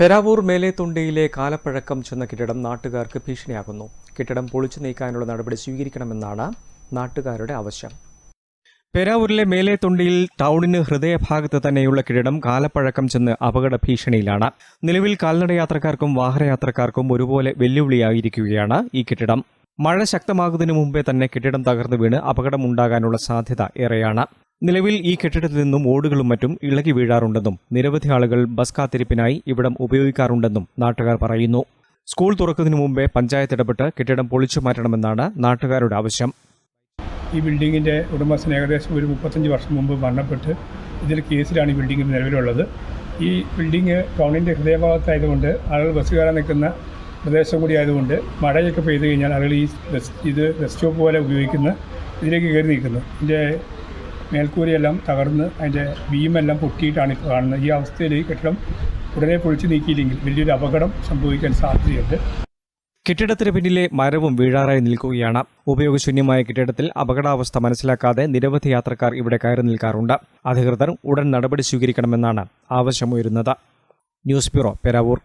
പെരാവൂർ മേലേത്തുണ്ടിയിലെ കാലപ്പഴക്കം ചെന്ന കെട്ടിടം നാട്ടുകാർക്ക് ഭീഷണിയാകുന്നു. കെട്ടിടം പൊളിച്ചു നീക്കാനുള്ള നടപടി സ്വീകരിക്കണമെന്നാണ് നാട്ടുകാരുടെ ആവശ്യം. പെരാവൂരിലെ മേലേത്തുണ്ടിയിൽ ടൗണിന് ഹൃദയഭാഗത്ത് തന്നെയുള്ള കെട്ടിടം കാലപ്പഴക്കം ചെന്ന് അപകട ഭീഷണിയിലാണ്. നിലവിൽ കാൽനടയാത്രക്കാർക്കും വാഹനയാത്രക്കാർക്കും ഒരുപോലെ വെല്ലുവിളിയായിരിക്കുകയാണ് ഈ കെട്ടിടം. മഴ ശക്തമാകുന്നതിന് മുമ്പേ തന്നെ കെട്ടിടം തകർന്നു വീണ് അപകടമുണ്ടാകാനുള്ള സാധ്യത ഏറെയാണ്. നിലവിൽ ഈ കെട്ടിടത്തിൽ നിന്നും ഓടുകളും മറ്റും ഇളകി വീഴാറുണ്ടെന്നും നിരവധി ആളുകൾ ബസ് കാത്തിരിപ്പിനായി ഇവിടം ഉപയോഗിക്കാറുണ്ടെന്നും നാട്ടുകാർ പറയുന്നു. സ്കൂൾ തുറക്കുന്നതിന് മുമ്പേ പഞ്ചായത്ത് ഇടപെട്ട് കെട്ടിടം പൊളിച്ചു മാറ്റണമെന്നാണ് നാട്ടുകാരുടെ ആവശ്യം. ഈ ബിൽഡിങ്ങിന്റെ ഉടമസ്ഥൻ ഏകദേശം ഒരു മുപ്പത്തഞ്ച് വർഷം മുമ്പ് മരണപ്പെട്ട് ഇതിൽ കേസിലാണ് ഈ ബിൽഡിംഗ് നിലവിലുള്ളത്. ഈ ബിൽഡിംഗ് ടൗണിന്റെ ഹൃദയഭാഗത്തായതുകൊണ്ട് ആളുകൾ ബസ് കയറാൻ നിൽക്കുന്ന പ്രദേശം കൂടി ആയതുകൊണ്ട് മഴയൊക്കെ പെയ്തു കഴിഞ്ഞാൽ ആളുകൾ ഈ ബസ് ഇത് ബസ് സ്റ്റോപ്പ് പോലെ ഉപയോഗിക്കുന്ന ഇതിലേക്ക് കയറി നിൽക്കുന്നു. ഇതിന്റെ മേൽക്കൂരയെല്ലാം തകർന്ന് അതിന്റെ ബീമെല്ലാം പൊട്ടിയിട്ടാണ് കാണുന്നത്. ഈ അവസ്ഥയിൽ ഈ കെട്ടിടം ഉടനെ പൊളിച്ചു നീക്കിയില്ലെങ്കിൽ വലിയൊരു അപകടം സംഭവിക്കാൻ സാധ്യതയുണ്ട്. കെട്ടിടത്തിന് പിന്നിലെ മരവും വീഴാറായി നിൽക്കുകയാണ്. ഉപയോഗശൂന്യമായ കെട്ടിടത്തിൽ അപകടാവസ്ഥ മനസ്സിലാക്കാതെ നിരവധി യാത്രക്കാർ ഇവിടെ കയറി നിൽക്കാറുണ്ട്. അധികൃതർ ഉടൻ നടപടി സ്വീകരിക്കണമെന്നാണ് ആവശ്യമുയരുന്നത് ന്യൂസ് ബ്യൂറോ പെരാവൂർ.